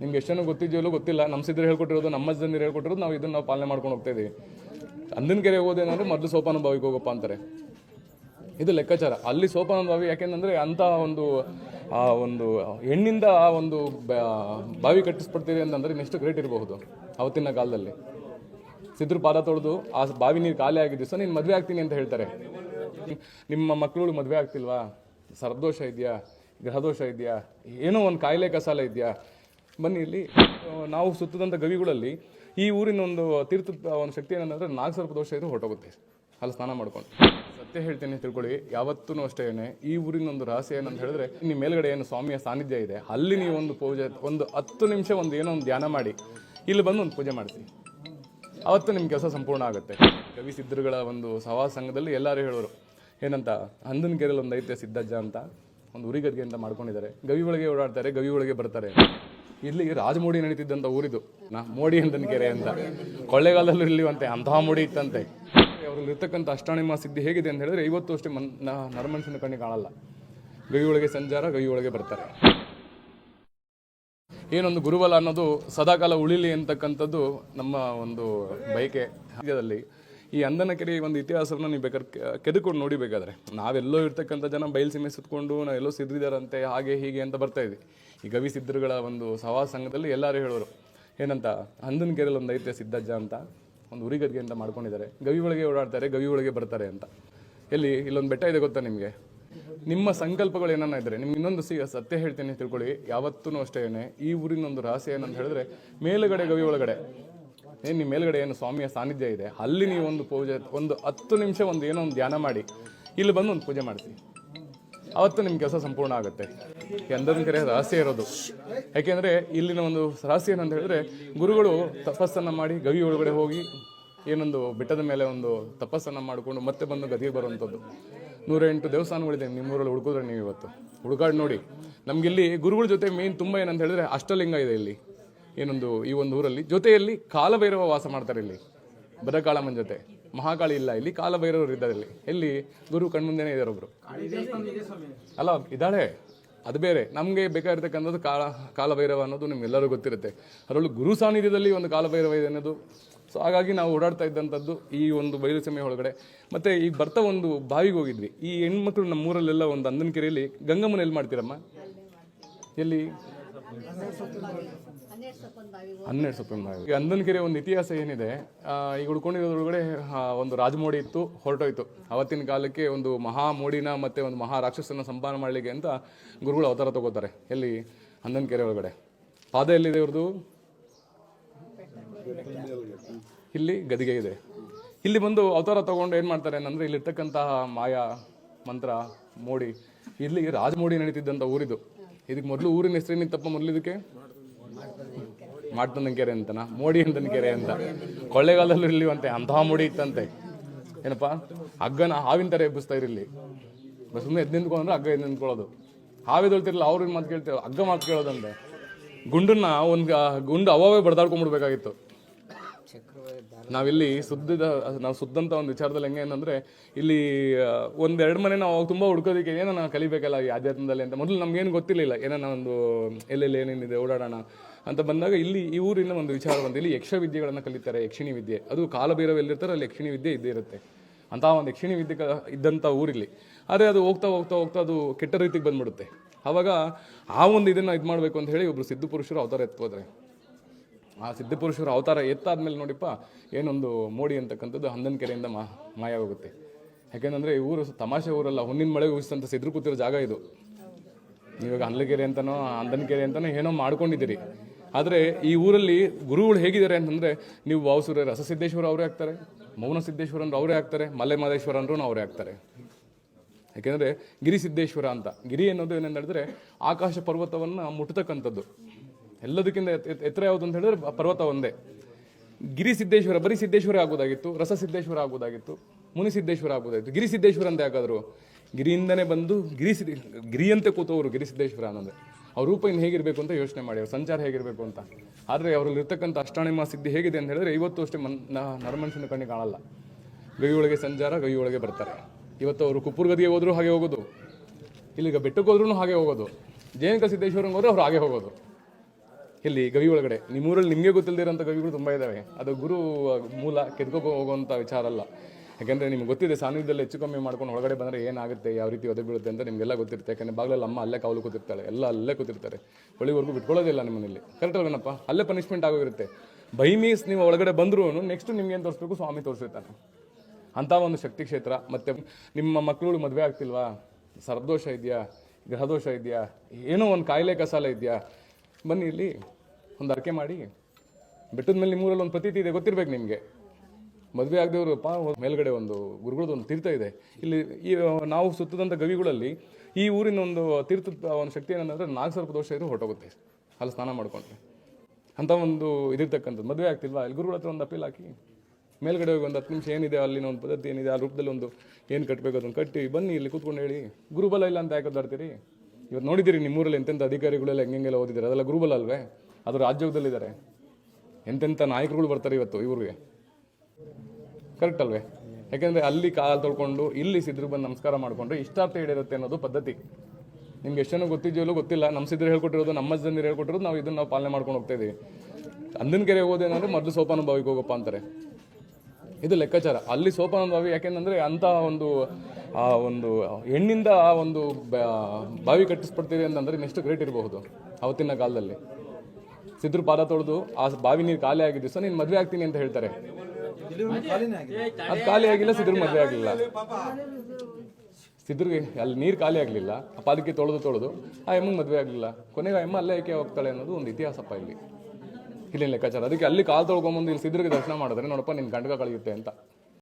ನಿಮ್ಗೆ ಎಷ್ಟೇನು ಗೊತ್ತಿದೆಯಲ್ಲೂ ಗೊತ್ತಿದೆಯೋ ಗೊತ್ತಿಲ್ಲ. ನಮ್ಮ ಸಿದ್ಧರು ಹೇಳ್ಕೊಟ್ಟಿರೋದು, ನಮ್ಮ ಜನರು ಹೇಳ್ಕೊಟ್ಟಿರೋದು, ನಾವು ಇದನ್ನು ನಾವು ಪಾಲನೆ ಮಾಡ್ಕೊಂಡು ಹೋಗ್ತಾ ಇದೀವಿ. ಅಂದಿನ ಕೆರೆ ಹೋದೇನಂದ್ರೆ ಮೊದಲು ಸೋಪಾನ ಬಾವಿಗೆ ಹೋಗಪ್ಪ ಅಂತಾರೆ. ಇದು ಲೆಕ್ಕಾಚಾರ. ಅಲ್ಲಿ ಸೋಪಾನ ಬಾವಿ ಯಾಕೆಂದ್ರೆ ಅಂತ ಒಂದು, ಆ ಒಂದು ಹೆಣ್ಣಿಂದ ಆ ಒಂದು ಬಾವಿ ಕಟ್ಟಿಸ್ಬಿಡ್ತೀರಿ ಅಂತಂದ್ರೆ ಇನ್ನೆಷ್ಟು ಗ್ರೇಟ್ ಇರಬಹುದು ಅವತ್ತಿನ ಕಾಲದಲ್ಲಿ. ಸಿದ್ರು ಪಾದ ತೊಳೆದು ಆ ಬಾವಿ ನೀರು ಖಾಲಿ ಆಗಿದ್ದು ಸೊ ನೀನು ಮದುವೆ ಆಗ್ತೀನಿ ಅಂತ ಹೇಳ್ತಾರೆ. ನಿಮ್ಮ ಮಕ್ಕಳು ಮದುವೆ ಆಗ್ತಿಲ್ವಾ? ಸರ್ದೋಷ ಇದೆಯಾ? ಗ್ರಹದೋಷ ಇದೆಯಾ? ಏನೋ ಒಂದು ಕಾಯಿಲೆ ಕಸಾಲ ಇದೆಯಾ? ಬನ್ನಿ ಇಲ್ಲಿ ನಾವು ಸುತ್ತದಂಥ ಗವಿಗಳಲ್ಲಿ ಈ ಊರಿನ ಒಂದು ತೀರ್ಥದ ಒಂದು ಶಕ್ತಿ ಏನಂದ್ರೆ ನಾಲ್ಕು ದೋಷ ಇದು ಹೊರಟೋಗುತ್ತೆ. ಅಲ್ಲಿ ಸ್ನಾನ ಮಾಡ್ಕೊಂಡು. ಸತ್ಯ ಹೇಳ್ತೀನಿ, ತಿಳ್ಕೊಳ್ಳಿ. ಯಾವತ್ತೂ ಅಷ್ಟೇ ಈ ಊರಿನ ಒಂದು ರಹಸ್ಯ ಏನಂತ ಹೇಳಿದ್ರೆ ನಿಮ್ಮ ಮೇಲ್ಗಡೆ ಏನು ಸ್ವಾಮಿಯ ಸಾನ್ನಿಧ್ಯ ಇದೆ. ಅಲ್ಲಿ ನೀವು ಒಂದು ಪೂಜೆ, ಒಂದು ಹತ್ತು ನಿಮಿಷ ಒಂದು ಏನೋ ಒಂದು ಧ್ಯಾನ ಮಾಡಿ, ಇಲ್ಲಿ ಬಂದು ಒಂದು ಪೂಜೆ ಮಾಡ್ತೀವಿ ಅವತ್ತು ನಿಮ್ಮ ಕೆಲಸ ಸಂಪೂರ್ಣ ಆಗುತ್ತೆ. ಕವಿ ಸಿದ್ಧರುಗಳ ಒಂದು ಸವಾ ಸಂಘದಲ್ಲಿ ಎಲ್ಲರೂ ಹೇಳೋರು, ಏನಂತ ಹಂದನ ಕೆರೆಯಲ್ಲಿ ಒಂದು ಐತೆ ಸಿದ್ದಜ್ಜ ಅಂತ ಒಂದು ಉರಿಗದ್ಗೆ ಅಂತ ಮಾಡ್ಕೊಂಡಿದ್ದಾರೆ. ಗವಿ ಒಳಗೆ ಓಡಾಡ್ತಾರೆ, ಗವಿ ಒಳಗೆ ಬರ್ತಾರೆ. ಇಲ್ಲಿ ರಾಜಮೋಡಿ ನಡೀತಿದ್ದಂಥ ಊರಿದು. ನಾ ಮೋಡಿ ಅಂದನ ಕೆರೆ ಅಂತ. ಕೊಳ್ಳೆಗಾಲದಲ್ಲಿ ಇಲ್ಲಿವಂತೆ ಅಂತಹ ಮೋಡಿ ಇತ್ತಂತೆ. ಅವರಲ್ಲಿ ಇರ್ತಕ್ಕಂಥ ಅಷ್ಟಾಣಿಮ ಸಿದ್ಧಿ ಹೇಗಿದೆ ಅಂತ ಹೇಳಿದ್ರೆ ಇವತ್ತು ಅಷ್ಟೇ ಮನ್, ನ- ನರಮನುಷ್ಯನ ಕಣ್ಣಿಗೆ ಕಾಣಲ್ಲ. ಗವಿಯೊಳಗೆ ಸಂಚಾರ ಗವಿಯೊಳಗೆ ಬರ್ತಾರೆ. ಏನೊಂದು ಗುರುಬಲ ಅನ್ನೋದು ಸದಾಕಾಲ ಉಳಿಲಿ ಅಂತಕ್ಕಂಥದ್ದು ನಮ್ಮ ಒಂದು ಬಯಕೆ. ರಾಜ್ಯದಲ್ಲಿ ಈ ಅಂದನ ಕೆರೆ ಒಂದು ಇತಿಹಾಸವನ್ನು ನೀವು ಬೇಕಾದ್ರೆ ಕೆದಕೊಂಡು ನೋಡಿಬೇಕಾದ್ರೆ. ನಾವೆಲ್ಲೋ ಇರ್ತಕ್ಕಂಥ ಜನ ಬಯಲು ಸೀಮೆ ಸುತ್ಕೊಂಡು, ನಾವೆಲ್ಲೋ ಸಿದ್ರಿದಾರಂತೆ ಹಾಗೆ ಹೀಗೆ ಅಂತ ಬರ್ತಾ ಇದ್ವಿ ಈ ಗವಿ ಸಿದ್ಧರುಗಳ ಒಂದು ಸವಾ ಸಂಘದಲ್ಲಿ ಎಲ್ಲರೂ ಹೇಳೋರು, ಏನಂತ, ಹಂದನ ಕೆರೆಯಲ್ಲಿ ಒಂದು ದೈತ್ಯ ಸಿದ್ದಜ್ಜ ಅಂತ ಒಂದು ಉರಿಗದ್ಗೆ ಅಂತ ಮಾಡ್ಕೊಂಡಿದ್ದಾರೆ. ಗವಿ ಒಳಗೆ ಓಡಾಡ್ತಾರೆ, ಗವಿ ಒಳಗೆ ಬರ್ತಾರೆ ಅಂತ. ಎಲ್ಲಿ, ಇಲ್ಲೊಂದು ಬೆಟ್ಟ ಇದೆ ಗೊತ್ತಾ ನಿಮಗೆ? ನಿಮ್ಮ ಸಂಕಲ್ಪಗಳು ಏನನ್ನ ಇದ್ರೆ, ನಿಮ್ಗೆ ಇನ್ನೊಂದು ಸಿ, ಸತ್ಯ ಹೇಳ್ತೀನಿ ತಿಳ್ಕೊಳ್ಳಿ ಯಾವತ್ತೂ ಅಷ್ಟೇ ಈ ಊರಿನ ಒಂದು ರಹಸ್ಯ ಏನಂತ ಹೇಳಿದ್ರೆ, ಮೇಲುಗಡೆ, ಗವಿ ಒಳಗಡೆ. ಏನು, ನಿಮ್ಮ ಮೇಲ್ಗಡೆ ಏನು ಸ್ವಾಮಿಯ ಸಾನ್ನಿಧ್ಯ ಇದೆ? ಅಲ್ಲಿ ನೀವು ಒಂದು ಪೂಜೆ, ಒಂದು ಹತ್ತು ನಿಮಿಷ ಒಂದು ಏನೋ ಒಂದು ಧ್ಯಾನ ಮಾಡಿ, ಇಲ್ಲಿ ಬಂದು ಒಂದು ಪೂಜೆ ಮಾಡಿಸಿ. ಅವತ್ತು ನಿಮ್ಮ ಕೆಲಸ ಸಂಪೂರ್ಣ ಆಗುತ್ತೆ. ಎಂದನ ಕರೆ ರಹಸ್ಯ ಇರೋದು. ಯಾಕೆಂದರೆ ಇಲ್ಲಿನ ಒಂದು ರಹಸ್ಯ ಏನಂತ ಹೇಳಿದ್ರೆ, ಗುರುಗಳು ತಪಸ್ಸನ್ನು ಮಾಡಿ ಗವಿ ಒಳಗಡೆ ಹೋಗಿ ಏನೊಂದು ಬೆಟ್ಟದ ಮೇಲೆ ಒಂದು ತಪಸ್ಸನ್ನು ಮಾಡಿಕೊಂಡು ಮತ್ತೆ ಬಂದು ಗದಿಗೆ ಬರುವಂಥದ್ದು. ನೂರೆಂಟು ದೇವಸ್ಥಾನಗಳಿದೆ ನಿಮ್ಮೂರಲ್ಲಿ ಹುಡುಕಿದ್ರೆ ನೀವು ಇವತ್ತು. ಹುಡುಕಾಡಿ ನೋಡಿ. ನಮಗಿಲ್ಲಿ ಗುರುಗಳ ಜೊತೆ ಮೇನ್ ತುಂಬ ಏನಂತ ಹೇಳಿದ್ರೆ ಅಷ್ಟಲಿಂಗ ಇದೆ ಇಲ್ಲಿ. ಏನೊಂದು ಈ ಒಂದು ಊರಲ್ಲಿ. ಜೊತೆಯಲ್ಲಿ ಕಾಲಭೈರವ ವಾಸ ಮಾಡ್ತಾರೆ ಇಲ್ಲಿ. ಬದಕಾಳಮ್ಮನ ಜೊತೆ. ಮಹಾಕಾಳಿ ಇಲ್ಲ. ಇಲ್ಲಿ ಕಾಲಭೈರವರು ಇದ್ದಾರೆ ಇಲ್ಲಿ. ಎಲ್ಲಿ? ಗುರು ಕಣ್ಮುಂದೆನೇ ಇದ್ದಾರೆ ಒಬ್ರು. ಅಲ್ಲ, ಇದ್ದಾಳೆ. ಅದು ಬೇರೆ. ನಮಗೆ ಬೇಕಾಗಿರ್ತಕ್ಕಂಥದ್ದು ಕಾಲ, ಕಾಲಭೈರವ ಅನ್ನೋದು ನಿಮ್ಗೆಲ್ಲರೂ ಗೊತ್ತಿರುತ್ತೆ. ಅದರಲ್ಲೂ ಗುರು ಸಾನ್ನಿಧ್ಯದಲ್ಲಿ ಒಂದು ಕಾಲಭೈರವ ಇದೆ ಅನ್ನೋದು. ಸೊ ಹಾಗಾಗಿ ನಾವು ಓಡಾಡ್ತಾ ಇದ್ದಂಥದ್ದು ಈ ಒಂದು ಬಯಲು ಸೀಮೆ ಒಳಗಡೆ. ಮತ್ತೆ ಈಗ ಬರ್ತಾ ಒಂದು ಬಾವಿಗೆ ಹೋಗಿದ್ವಿ. ಈ ಹೆಣ್ಮಕ್ಳು ನಮ್ಮ ಊರಲ್ಲೆಲ್ಲ ಒಂದು ಅಂದನ ಕೆರೆಯಲ್ಲಿ ಗಂಗಮ್ಮನ ಎಲ್ಲಿ ಮಾಡ್ತೀರಮ್ಮ? ಎಲ್ಲಿ? ಹನ್ನೆರಡು ಸೊಪ್ಪಿನ ಬಾವಿ ಈಗ ಅಂದನ ಕೆರೆ ಒಂದು ಇತಿಹಾಸ ಏನಿದೆ ಈಗ ಉಳ್ಕೊಂಡಿರೋದ್ರೊಳಗಡೆ ಒಂದು ರಾಜಮೋಡಿ ಇತ್ತು, ಹೊರಟೋಯ್ತು. ಅವತ್ತಿನ ಕಾಲಕ್ಕೆ ಒಂದು ಮಹಾ ಮೋಡಿನ ಮತ್ತೆ ಒಂದು ಮಹಾ ರಾಕ್ಷಸನ ಸಂಪಾದನೆ ಮಾಡಲಿಕ್ಕೆ ಅಂತ ಗುರುಗಳು ಅವತಾರ ತಗೋತಾರೆ. ಎಲ್ಲಿ? ಅಂದನಕೆರೆ ಒಳಗಡೆ. ಪಾದ ಎಲ್ಲಿದೆ ಇವ್ರದ್ದು ಇಲ್ಲಿ ಗದಿಗೆ ಇದೆ. ಇಲ್ಲಿ ಬಂದು ಅವತಾರ ತಗೊಂಡು ಏನು ಮಾಡ್ತಾರೆ ಏನಂದ್ರೆ, ಇಲ್ಲಿರ್ತಕ್ಕಂತಹ ಮಾಯಾ ಮಂತ್ರ, ಮೋಡಿ, ಇಲ್ಲಿ ರಾಜಮೋಡಿ ನಡೀತಿದ್ದಂಥ ಊರಿದು. ಇದಕ್ಕೆ ಮೊದಲು ಊರಿನ ಹೆಸರೇನಿತ್ತಪ್ಪ ಮೊದಲು ಇದಕ್ಕೆ? ಮಾಡ್ತಂದನ್ ಕೆರೆ ಅಂತನ? ಮೋಡಿ ಅಂತನ ಕೆರೆ ಅಂತ. ಕೊಳ್ಳೆಗಾಲದಲ್ಲೂ ಇರ್ಲಿವಂತೆ ಅಂತಹ ಮೋಡಿ ಇತ್ತಂತೆ. ಏನಪ್ಪ? ಹಗ್ಗನ ಹಾವಿನ ಥರ ಎಬ್ಬಿಸ್ತಾ ಇರಲಿ. ಸುಮ್ಮನೆ ಎದ್ದು ನಿಂತ್ಕೊಂಡ್ರೆ ಹಗ್ಗ ಎದ್ದು ನಿಂತ್ಕೊಳ್ಳೋದು. ಹಾವಿದೊಳ್ತಿರಲ್ಲ ಅವ್ರಿಗೆ ಮಾತು ಕೇಳ್ತೇವೆ ಹಗ್ಗ ಮಾತು ಕೇಳೋದಂತೆ. ಗುಂಡನ್ನ ಒಂದು ಗುಂಡು ಅವವೇ ಬಡ್ದಾಡ್ಕೊಂಡ್ಬಿಡ್ಬೇಕಾಗಿತ್ತು ನಾವಿಲ್ಲಿ ಸುದ್ದಿದ, ನಾವು ಸುದ್ದಂತ ಒಂದು ವಿಚಾರದಲ್ಲಿ ಹೆಂಗೆ ಅಂತಂದ್ರೆ, ಇಲ್ಲಿ ಒಂದೆರಡು ಒಂದ್ ಎರಡು ಮನೆ ನಾವು ಅವಾಗ ತುಂಬಾ ಹುಡ್ಕೋದಕ್ಕೆ ಏನೋ ನಾವು ಕಲಿಬೇಕಲ್ಲ ಈ ಆಧ್ಯಾತ್ಮದಲ್ಲಿ ಅಂತ. ಮೊದಲು ನಮ್ಗೇನು ಗೊತ್ತಿರಲಿಲ್ಲ ಏನೋ ಒಂದು, ಎಲ್ಲೆಲ್ಲಿ ಏನೇನಿದೆ, ಓಡಾಡೋಣ ಅಂತ ಬಂದಾಗ ಇಲ್ಲಿ ಈ ಊರಿನ ಒಂದು ವಿಚಾರ ಬಂದು ಇಲ್ಲಿ ಯಕ್ಷ ವಿದ್ಯೆಗಳನ್ನು ಕಲಿತಾರೆ, ಯಕ್ಷಿಣಿ ವಿದ್ಯೆ. ಅದು ಕಾಲಭೈರವ ಎಲ್ಲಿರ್ತಾರೆ ಅಲ್ಲಿ ಯಕ್ಷಿಣಿ ವಿದ್ಯೆ ಇದ್ದೇ ಇರುತ್ತೆ. ಅಂತಹ ಒಂದು ಯಕ್ಷಿಣಿ ವಿದ್ಯೆ ಇದ್ದಂಥ ಊರಿಲ್ಲಿ. ಆದರೆ ಅದು ಹೋಗ್ತಾ ಹೋಗ್ತಾ ಹೋಗ್ತಾ ಅದು ಕೆಟ್ಟ ರೀತಿಗೆ ಬಂದ್ಬಿಡುತ್ತೆ. ಆವಾಗ ಆ ಒಂದು ಇದನ್ನು ಇದು ಮಾಡಬೇಕು ಅಂತ ಹೇಳಿ ಒಬ್ರು ಸಿದ್ಧ ಪುರುಷರು ಅವತಾರ ಎತ್ಕೋದ್ರೆ ಆ ಸಿದ್ಧಪುರುಷರ ಅವತಾರ ಎತ್ತಾದ್ಮೇಲೆ ನೋಡಿಪ್ಪ, ಏನೊಂದು ಮೋಡಿ ಅಂತಕ್ಕಂಥದ್ದು ಹಂದನ ಕೆರೆಯಿಂದ ಮಾ ಮಾಯ ಹೋಗುತ್ತೆ ಯಾಕೆಂದ್ರೆ ಈ ಊರು ತಮಾಷೆ ಊರಲ್ಲ, ಹುಣ್ಣಿನ ಮಳೆ ಉಗಿಸಿದಂಥ ಸಿದ್ರು ಕೂತಿರೋ ಜಾಗ ಇದು. ಇವಾಗ ಹಂದನಕೆರೆ ಅಂತನೋ ಹಂದನಕೆರೆ ಅಂತನೋ ಏನೋ ಮಾಡ್ಕೊಂಡಿದ್ದೀರಿ. ಆದರೆ ಈ ಊರಲ್ಲಿ ಗುರುಗಳು ಹೇಗಿದ್ದಾರೆ ಅಂತಂದರೆ ನೀವು ವಾವಸೂರ ರಸಸಿದ್ದೇಶ್ವರ ಅವರೇ ಆಗ್ತಾರೆ, ಮೌನ ಸಿದ್ದೇಶ್ವರ ಅಂದ್ರೆ ಅವರೇ ಆಗ್ತಾರೆ ಮಲೆ ಅಂದ್ರೂ ಅವರೇ ಆಗ್ತಾರೆ. ಯಾಕೆಂದರೆ ಗಿರಿ ಸಿದ್ದೇಶ್ವರ ಅಂತ. ಗಿರಿ ಅನ್ನೋದು ಏನಂತ ಹೇಳಿದ್ರೆ ಆಕಾಶ ಪರ್ವತವನ್ನು ಮುಟ್ಟತಕ್ಕಂಥದ್ದು ಎಲ್ಲದಕ್ಕಿಂತ ಎತ್- ಎತ್- ಎತ್ತರ ಯಾವುದು ಅಂತ ಹೇಳಿದ್ರೆ ಪರ್ವತ ಒಂದೇ. ಗಿರಿ ಸಿದ್ದೇಶ್ವರ, ಬರೀ ಸಿದ್ದೇಶ್ವರ ಆಗೋದಾಗಿತ್ತು, ರಸ ಸಿದ್ದೇಶ್ವರ ಆಗೋದಾಗಿತ್ತು, ಮುನಿ ಸಿದ್ದೇಶ್ವರ ಆಗೋದಾಗಿತ್ತು. ಗಿರಿ ಸಿದ್ದೇಶ್ವರ ಅಂತ ಯಾಕಾದ್ರು ಗಿರಿಯಿಂದನೇ ಬಂದು ಗಿರಿ ಸಿದ್ದ ಗಿರಿಯಂತೆ ಕೂತವರು ಗಿರಿ ಸಿದ್ದೇಶ್ವರ ಅನ್ನೋದು. ಅವ್ರ ರೂಪ ಇನ್ನು ಹೇಗಿರಬೇಕು ಅಂತ ಯೋಚನೆ ಮಾಡಿ, ಅವ್ರ ಸಂಚಾರ ಹೇಗಿರಬೇಕು ಅಂತ. ಆದರೆ ಅವರಲ್ಲಿರ್ತಕ್ಕಂಥ ಅಷ್ಟಾಣಿಮ ಸಿದ್ಧಿ ಹೇಗಿದೆ ಅಂತ ಹೇಳಿದ್ರೆ ಇವತ್ತು ಅಷ್ಟೇ ಮನ್ ನರಮನುಷ್ಯನ ಕಣ್ಣಿಗೆ ಕಾಣಲ್ಲ. ಗವಿಯೊಳಗೆ ಸಂಚಾರ, ಗವಿಯೊಳಗೆ ಬರ್ತಾರೆ. ಇವತ್ತು ಅವರು ಕುಪ್ಪುರ್ ಗದಿಗೆ ಹೋದ್ರು ಹಾಗೆ ಹೋಗೋದು. ಇಲ್ಲಿಗ ಬೆಟ್ಟಕ್ಕೆ ಹೋದ್ರೂ ಹಾಗೆ ಹೋಗೋದು. ಜಯಂಕ ಸಿದ್ದೇಶ್ವರಂಗೆ ಹೋದ್ರೆ ಅವ್ರು ಹಾಗೆ ಹೋಗೋದು. ಇಲ್ಲಿ ಗವಿ ಒಳಗಡೆ ನಿಮ್ಮೂರಲ್ಲಿ ನಿಮಗೆ ಗೊತ್ತಿಲ್ಲದಿರೋಂಥ ಗವಿಗಳು ತುಂಬ ಇದ್ದಾವೆ ಅದು ಗುರು ಮೂಲ ಕೆದ್ಕೋಕೊ ಹೋಗುವಂಥ ವಿಚಾರ ಅಲ್ಲ. ಯಾಕೆಂದರೆ ನಿಮ್ಗೆ ಗೊತ್ತಿದೆ, ಸಾನ್ನಿಧ್ಯದಲ್ಲಿ ಹೆಚ್ಚು ಕಮ್ಮಿ ಮಾಡ್ಕೊಂಡು ಒಳಗಡೆ ಬಂದರೆ ಏನಾಗುತ್ತೆ, ಯಾವ ರೀತಿ ಒದೆ ಬೀಳುತ್ತೆ ಅಂತ ನಿಮಗೆಲ್ಲ ಗೊತ್ತಿರುತ್ತೆ. ಯಾಕಂದರೆ ಬಾಗಿಲಲ್ಲಿ ಅಮ್ಮ ಅಲ್ಲೇ ಕಾವಲು ಕೂತಿರ್ತಾಳೆ, ಎಲ್ಲ ಅಲ್ಲೇ ಕೂತಿರ್ತಾರೆ. ಒಳಿವರೆಗೂ ಬಿಟ್ಕೊಳ್ಳೋದಿಲ್ಲ ನಿಮ್ಮಲ್ಲಿ. ಕರೆಕ್ಟ್ ಅಲ್ವೇನಪ್ಪ ಅಲ್ಲೇ ಪನಿಷ್ಮೆಂಟ್ ಆಗೋಗಿರುತ್ತೆ. ಬೈ ಮೀನ್ಸ್ ನೀವು ಒಳಗಡೆ ಬಂದರೂ ನೆಕ್ಸ್ಟ್ ನಿಮ್ಗೆ ಏನು ತೋರಿಸ್ಬೇಕು? ಸ್ವಾಮಿ ತೋರಿಸಿರ್ತಾನೆ ಅಂಥ ಒಂದು ಶಕ್ತಿ ಕ್ಷೇತ್ರ. ಮತ್ತು ನಿಮ್ಮ ಮಕ್ಕಳು ಮದುವೆ ಆಗ್ತಿಲ್ವಾ? ಸರ್ದೋಷ ಇದೆಯಾ? ಗ್ರಹದೋಷ ಇದೆಯಾ? ಏನೋ ಒಂದು ಕಾಯಿಲೆ ಕಸಾಲ ಇದೆಯಾ? ಬನ್ನಿ ಇಲ್ಲಿ ಒಂದು ಅರ್ಕೆ ಮಾಡಿ. ಬೆಟ್ಟದ ಮೇಲೆ ನಿಮ್ಮೂರಲ್ಲಿ ಒಂದು ಪ್ರತೀತಿ ಇದೆ, ಗೊತ್ತಿರ್ಬೇಕು ನಿಮಗೆ. ಮದುವೆ ಆಗದವರು ಪಾ, ಮೇಲ್ಗಡೆ ಒಂದು ಗುರುಗಳದ್ದು ಒಂದು ತೀರ್ಥ ಇದೆ. ಇಲ್ಲಿ ಈ ನಾವು ಸುತ್ತದಂಥ ಗವಿಗಳಲ್ಲಿ ಈ ಊರಿನ ಒಂದು ತೀರ್ಥದ ಒಂದು ಶಕ್ತಿ ಏನಂದರೆ ನಾಲ್ಕು ಸ್ವಲ್ಪ ದೋಷ ಇದ್ರೆ ಹೊರಟೋಗುತ್ತೆ. ಅಲ್ಲಿ ಸ್ನಾನ ಮಾಡ್ಕೊಂಡ್ರೆ. ಅಂಥ ಒಂದು ಇದಿರ್ತಕ್ಕಂಥದ್ದು. ಮದುವೆ ಆಗ್ತಿಲ್ವಾ? ಇಲ್ಲಿ ಗುರುಗಳ ಹತ್ರ ಒಂದು ಅಪೀಲ್ ಹಾಕಿ, ಮೇಲ್ಗಡೆ ಹೋಗಿ ಒಂದು ಹತ್ತು ನಿಮಿಷ ಏನಿದೆ, ಅಲ್ಲಿನ ಒಂದು ಪದ್ಧತಿ ಏನಿದೆ, ಆ ರೂಪದಲ್ಲಿ ಒಂದು ಏನು ಕಟ್ಟಬೇಕು ಅದನ್ನು ಕಟ್ಟಿ, ಬನ್ನಿ ಇಲ್ಲಿ ಕೂತ್ಕೊಂಡು ಹೇಳಿ, ಗುರುಬಲ ಇಲ್ಲ ಅಂತ ಯಾಕೆ ಬರ್ತೀರಿ ಇವತ್ತು ನೋಡಿದ್ದೀರಿ ನಿಮ್ಮೂರಲ್ಲಿ ಎಂತೆಂಥ ಅಧಿಕಾರಿಗಳೆಲ್ಲ ಹೆಂಗೆಲ್ಲ ಓದಿದ್ದಾರೆ? ಅದೆಲ್ಲ ಗುರುಬಲ ಅಲ್ವೇ? ಅದು ರಾಜ್ಯದಲ್ಲಿದ್ದಾರೆ ಎಂತೆಂಥ ನಾಯಕರುಗಳು ಬರ್ತಾರೆ ಇವತ್ತು ಇವ್ರಿಗೆ ಕರೆಕ್ಟ್ ಅಲ್ವೇ? ಯಾಕೆಂದರೆ ಅಲ್ಲಿ ಕಾಲು ತೊಳ್ಕೊಂಡು, ಇಲ್ಲಿ ಸಿದ್ರು ಬಂದು ನಮಸ್ಕಾರ ಮಾಡಿಕೊಂಡ್ರೆ ಇಷ್ಟಾರ್ಥ ಹೇಳಿರುತ್ತೆ ಅನ್ನೋದು ಪದ್ಧತಿ. ನಿಮ್ಗೆ ಎಷ್ಟೇನೋ ಗೊತ್ತಿದೆಯೋ ಗೊತ್ತಿಲ್ಲ ನಮ್ಮ ಸಿದ್ರು ಹೇಳ್ಕೊಟ್ಟಿರೋದು, ನಮ್ಮ ಜನರು ಹೇಳ್ಕೊಟ್ಟಿರೋದು ನಾವು ಇದನ್ನು ನಾವು ಪಾಲನೆ ಮಾಡ್ಕೊಂಡು ಹೋಗ್ತಾ ಇದೀವಿ. ಅಂದಿನ ಕೆರೆ ಹೋದೇನಂದ್ರೆ ಮೊದಲು ಸೋಪಾನ ಬಾವಿಗೆ ಹೋಗಪ್ಪ ಅಂತಾರೆ. ಇದು ಲೆಕ್ಕಾಚಾರ. ಅಲ್ಲಿ ಸೋಪಾನ ಬಾವಿ ಯಾಕೆಂದ್ರೆ ಅಂತ ಒಂದು, ಆ ಒಂದು ಹೆಣ್ಣಿಂದ ಆ ಒಂದು ಬಾವಿ ಕಟ್ಟಿಸ್ಬಿಡ್ತೀರಿ ಅಂತಂದ್ರೆ ನೆಕ್ಸ್ಟ್ ಗ್ರೇಟ್ ಇರಬಹುದು ಅವತ್ತಿನ ಕಾಲದಲ್ಲಿ. ಸಿದ್ರು ಪಾದ ತೊಳೆದು ಆ ಬಾವಿ ನೀರು ಖಾಲಿ ಆಗಿದ್ದು ಸೊ ನೀನು ಮದುವೆ ಆಗ್ತೀನಿ ಅಂತ ಹೇಳ್ತಾರೆ. ಅದು ಖಾಲಿ ಆಗಿಲ್ಲ ಸಿದ್ರ ಮದುವೆ ಆಗಲಿಲ್ಲ ಸಿದ್ರಿಗೆ ಅಲ್ಲಿ ನೀರು ಖಾಲಿ ಆಗಲಿಲ್ಲ. ಅಪ್ಪ ಅದಕ್ಕೆ ತೊಳೆದು ತೊಳೆದು ಆ ಎಮ್ಮಗೆ ಮದುವೆ ಆಗಲಿಲ್ಲ. ಕೊನೆಗೆ ಆ ಎಮ್ಮ ಅಲ್ಲೇ ಏಕೆ ಹೋಗ್ತಾಳೆ ಅನ್ನೋದು ಒಂದು ಇತಿಹಾಸಪ್ಪ ಇಲ್ಲಿ. ಇಲ್ಲಿ ಲೆಕ್ಕಾಚಾರ. ಅದಕ್ಕೆ ಅಲ್ಲಿ ಕಾಲು ತೊಳ್ಕೊಂಬಂದು ಇಲ್ಲಿ ಸಿದ್ರಿಗೆ ದರ್ಶನ ಮಾಡಿದ್ರೆ ನೋಡಪ್ಪ ನಿನ್ನ ಗಂಡಗ ಕಳೆಯುತ್ತೆ ಅಂತ.